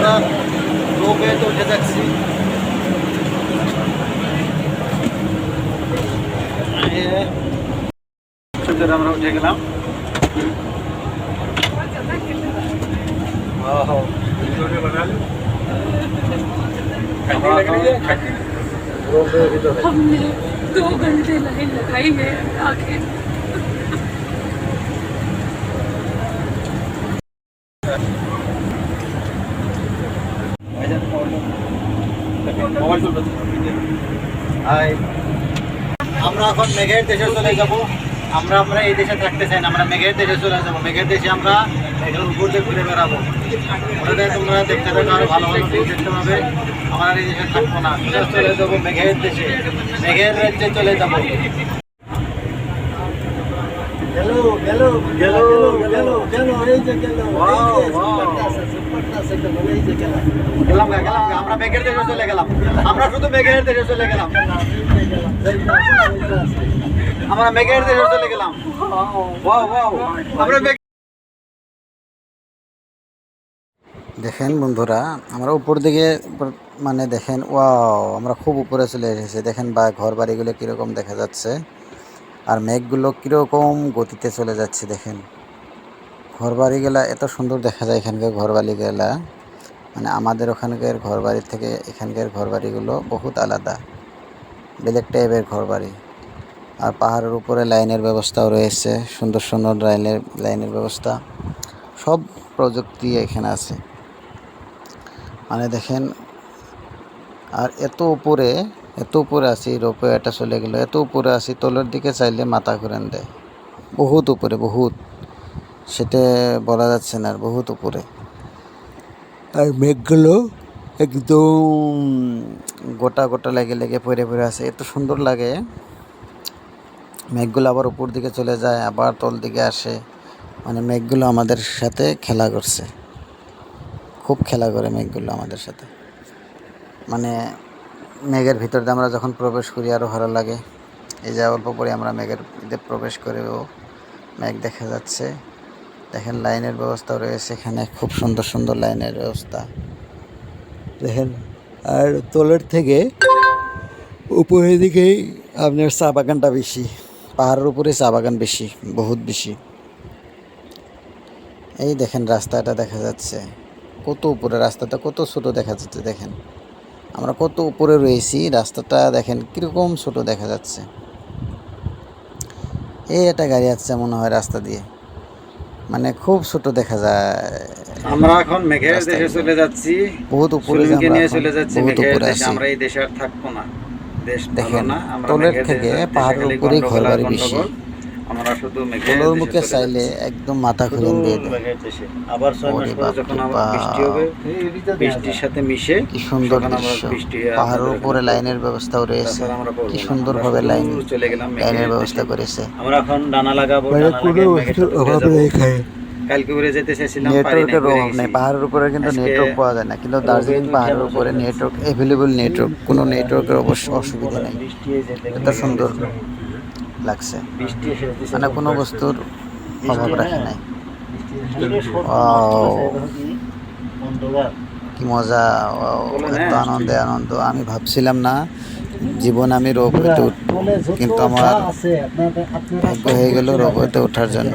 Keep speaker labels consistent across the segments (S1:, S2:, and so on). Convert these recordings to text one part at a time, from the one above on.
S1: थोड़ा रोक है तो ज़्यादा चंद्ररामराव
S2: हमने दो घंटे लाइन लगाई है आखिर।
S1: আমরা এখন মেঘের দেশে চলে যাব। আমরা আমরা এই দেশে থাকতে চাই না, আমরা মেঘের দেশে চলে যাব। মেঘের দেশে আমরা মেঘের উপর ঘুরে বেড়াবো। ওটাতে তোমরা দেখতে পাবে আরও ভালো ভালো ভিউ দেখতে পাবে। আমরা এই দেশে থাকব না চলে যাব মেঘের দেশে। মেঘের রাজ্যে চলে যাব। গেল গেল গেল গেল গেল এই যে গেল গেলাম। গেলাম আমরা মেঘের দেশে চলে গেলাম। আমরা শুধু মেঘের দেশে চলে গেলাম। আমরা মেঘের দেশে চলে গেলাম। ওয়াও ওয়াও আমরা দেখেন বন্ধুরা আমরা উপর দিকে মানে দেখেন ওয়াও আমরা খুব উপরে চলে এসেছি। দেখেন বা ঘর বাড়িগুলো কীরকম দেখা যাচ্ছে। আর মেঘগুলো কীরকম গতিতে চলে যাচ্ছে দেখেন। ঘর বাড়িগুলা এত সুন্দর দেখা যায় এখানকার ঘর বাড়িগুলা মানে আমাদের ওখানকার ঘর বাড়ির থেকে এখানকার ঘর বাড়িগুলো বহুত আলাদা। বেলেগ টাইপের ঘর বাড়ি আর পাহাড়ের উপরে লাইনের ব্যবস্থাও রয়েছে, সুন্দর সুন্দর লাইনের লাইনের ব্যবস্থা। সব প্রযুক্তি এখানে আছে। মানে দেখেন, আর এত উপরে এত উপরে আছি রোপওয়েটা চলে গেল এত উপরে আছি তলের দিকে চাইলে মাথা ঘুরেন দেয়। বহুত উপরে বহুত। সেটা বলা যাচ্ছে না আর বহুত উপরে। আর মেঘগুলো একদম গোটা গোটা লেগে লেগে পড়ে পড়ে আছে এত সুন্দর লাগে। মেঘগুলো আবার উপর দিকে চলে যায় আবার তল দিকে আসে। মানে মেঘগুলো আমাদের সাথে খেলা করছে। খুব খেলা করে মেঘগুলো আমাদের সাথে। মানে মেঘের ভিতর দিয়ে আমরা যখন প্রবেশ করি আরও ভালো লাগে। এই যে অল্প পরে আমরা মেঘের প্রবেশ করেও মেঘ দেখা যাচ্ছে। দেখেন লাইনের ব্যবস্থা রয়েছে এখানে, খুব সুন্দর সুন্দর লাইনের ব্যবস্থা। দেখেন, আর তলের থেকে উপরের দিকেই আপনার চা বাগানটা বেশি, পাহাড়ের উপরে চা বাগান বেশি, বহুত বেশি। এই দেখেন রাস্তাটা দেখা যাচ্ছে, কত উপরে, রাস্তাটা কত ছোট দেখা যাচ্ছে, দেখেন। আমরা কত উপরে রয়েছি রাস্তাটা দেখেন কীরকম ছোট দেখা যাচ্ছে। এই একটা গাড়ি আসছে মনে হয় রাস্তা দিয়ে। মানে খুব ছোট দেখা যায়
S3: আমরা এখন মেঘের দেশে চলে যাচ্ছি।
S1: বহুত উপরে
S3: নিয়ে চলে যাচ্ছি মেঘের দেশে। আমরা এই দেশে আর থাকব না। দেশ
S1: দেখেন,
S3: না। আমরা
S1: তলের থেকে পাহাড়ের উপরেই ঘরবাড়ি বেশি।
S3: গন্ডগোল। আমরা শুধু মেঘের
S1: মুখে চাইলে একদম মাথা খুলে দিয়ে
S3: মেঘের দেশে। আবার ছয় মাস পরে যখন আবার বৃষ্টি হবে বৃষ্টির সাথে মিশে
S1: কি সুন্দর দৃশ্য। পাহাড়ের উপরে লাইনের ব্যবস্থাও রয়েছে কি
S3: না।
S1: সুন্দর ভাবে লাইন
S3: চলে গেলাম
S1: লাইনের ব্যবস্থা করেছে।
S3: আমরা এখন ডানা লাগাবো
S1: অভাব।
S3: কালকে যেতে চাইছিলাম
S1: নেটওয়ার্কের অভাব নেই। পাহাড়ের উপরে কিন্তু নেটওয়ার্ক পাওয়া যায় না। কিন্তু দার্জিলিং পাহাড়ের উপরে নেটওয়ার্ক অ্যাভেলেবল নেটওয়ার্ক। কোনো নেটওয়ার্কের অবশ্য অসুবিধা নেই। এত সুন্দর। লাগছে।
S3: বৃষ্টি এসে দিছে
S1: মানে কোনো। বস্তুর অভাব রাখে নাই। কি মজা এত আনন্দে আনন্দ। আমি ভাবছিলাম না জীবন আমি রোপওয়েতে উঠবো কিন্তু আমার ভাগ্য হয়ে গেল রোপওয়েতে ওঠার জন্য।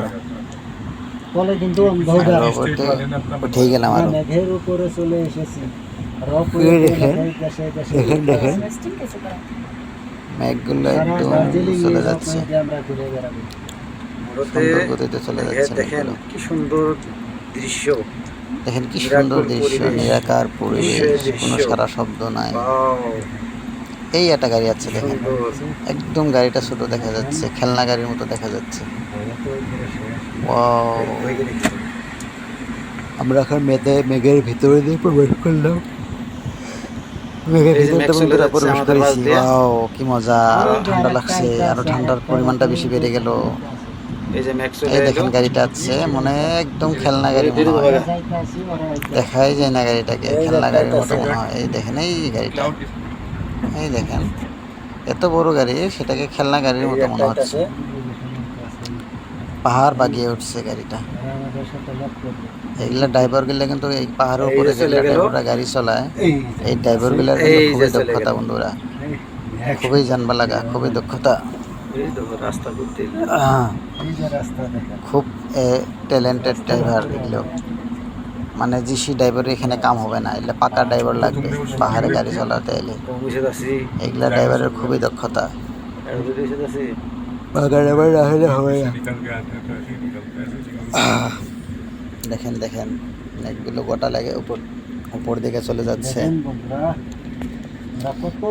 S1: রোপওয়েতে উঠেই গেলাম আরও।
S4: মেঘের উপরে চলে এসেছি।
S1: এই দেখেন, দেখেন মেঘগুলো একদম চলে যাচ্ছে।
S3: দেখেন কি সুন্দর দৃশ্য।
S1: দেখেন কি সুন্দর
S3: নিরাকার
S1: দৃশ্য
S3: পরিবেশ,
S1: নিরাকার পরিবেশ কোনো সারা শব্দ নাই। এই একটা গাড়ি আছে দেখেন। একদম গাড়িটা ছোট দেখা যাচ্ছে খেলনা গাড়ির মতো দেখা যাচ্ছে? আমরা এখন মেঘে মেঘের ভিতরে দিয়ে প্রবেশ করলাম মেঘের
S3: এই যে
S1: ভিতরে
S3: মেঘ চলে
S1: বন্ধুরা
S3: যাচ্ছে
S1: প্রবেশ করেছি কি মজা আরও ঠান্ডা লাগছে আরও ঠান্ডার পরিমাণটা বেশি বেড়ে গেল।
S3: এই।
S1: দেখেন গাড়িটা আছে মনে একদম খেলনা গাড়ি মনে হয়। দেখাই যায় না গাড়িটাকে খেলনা গাড়ির মতো মনে হয়। এই দেখেন এই গাড়িটা। এই দেখেন এত বড় গাড়ি সেটাকে খেলনা গাড়ির মতো মনে হচ্ছে। পাহাড় বাগিয়ে উঠছে গাড়িটা। এগুলা ড্রাইভারগুলা কিন্তু এই পাহাড়ের উপরে। ড্রাইভাররা গাড়ি চালায়
S4: এই
S3: ড্রাইভারগুলার
S1: খুবই দক্ষতা। বন্ধুরা। খুবই জানবা লাগা খুবই দক্ষতা। খুব ট্যালেন্টেড ড্রাইভার এগুলো। মানে জিসি ড্রাইভার এখানে কাম হবে না এগুলো পাকা ড্রাইভার লাগবে পাহাড়ে গাড়ি চালাতে এলে। এগুলা ড্রাইভারের খুবই দক্ষতা। পাকা ড্রাইভার না হলে হবে না দেখেন দেখেন এগুলো গোটা লাগে উপর উপর দিকে চলে যাচ্ছে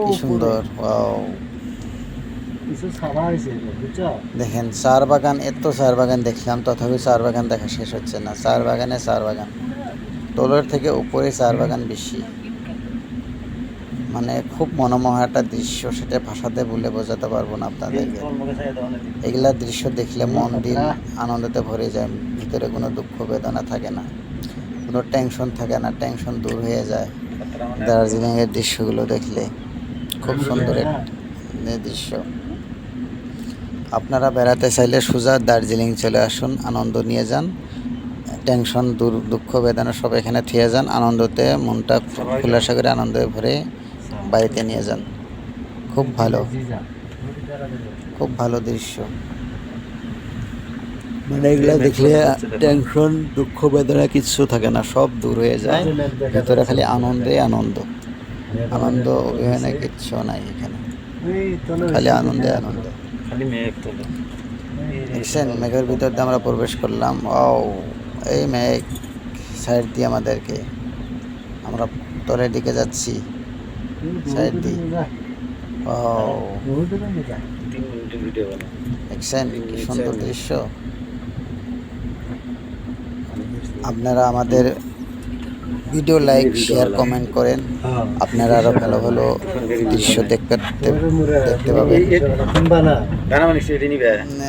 S1: কি সুন্দর ওয়াও দেখেন চার বাগান এত চার বাগান দেখলাম তথাপি চার বাগান দেখা শেষ হচ্ছে না চার বাগানে চার বাগান তলের থেকে উপরে চার বাগান বেশি মানে খুব মনোমোহা একটা দৃশ্য সেটা ভাষাতে বলে বোঝাতে পারব না আপনাদেরকে এগুলা দৃশ্য দেখলে মন দিন আনন্দতে ভরে যায় ভিতরে কোনো দুঃখ বেদনা থাকে না। কোনো টেনশন থাকে না টেনশন দূর হয়ে যায়। দার্জিলিংয়ের দৃশ্যগুলো দেখলে খুব সুন্দর এক দৃশ্য। আপনারা বেড়াতে চাইলে সোজা দার্জিলিং চলে আসুন আনন্দ নিয়ে যান। টেনশন দূর দুঃখ বেদনা সব এখানে থিয়ে যান আনন্দতে মনটা খোলাসা করে আনন্দে ভরে বাড়িতে নিয়ে যান। খুব ভালো। খুব ভালো দৃশ্য। মানে এগুলা দেখলে টেনশন দুঃখ বেদনা কিচ্ছু থাকে না সব দূর হয়ে যায়। ভেতরে খালি আনন্দে আনন্দ। আনন্দ অভিমানে কিচ্ছু নাই এখানে। খালি আনন্দে আনন্দ।
S3: খালি মেঘ
S1: দেখছেন মেঘের ভিতর দিয়ে আমরা প্রবেশ করলাম। ও এই মেঘ। সাইড দিয়ে আমাদেরকে। আমরা তলের দিকে যাচ্ছি। সাইড দিয়ে। ও দেখছেন কি সুন্দর দৃশ্য আপনারা আমাদের ভিডিও লাইক শেয়ার কমেন্ট করেন। আপনারা আরও ভালো ভালো দৃশ্য দেখতে দেখতে পাবেন।
S3: মানে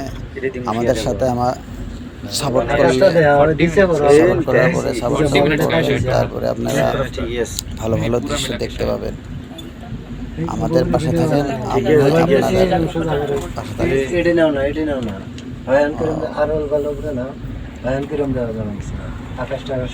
S1: আমাদের সাথে আমার সাপোর্ট করলে। সাপোর্ট করার পরে সাপোর্ট তারপরে আপনারা ভালো ভালো দৃশ্য দেখতে পাবেন। আমাদের পাশে থাকেন। আপনাদের পাশে
S4: আকাশটা আকাশ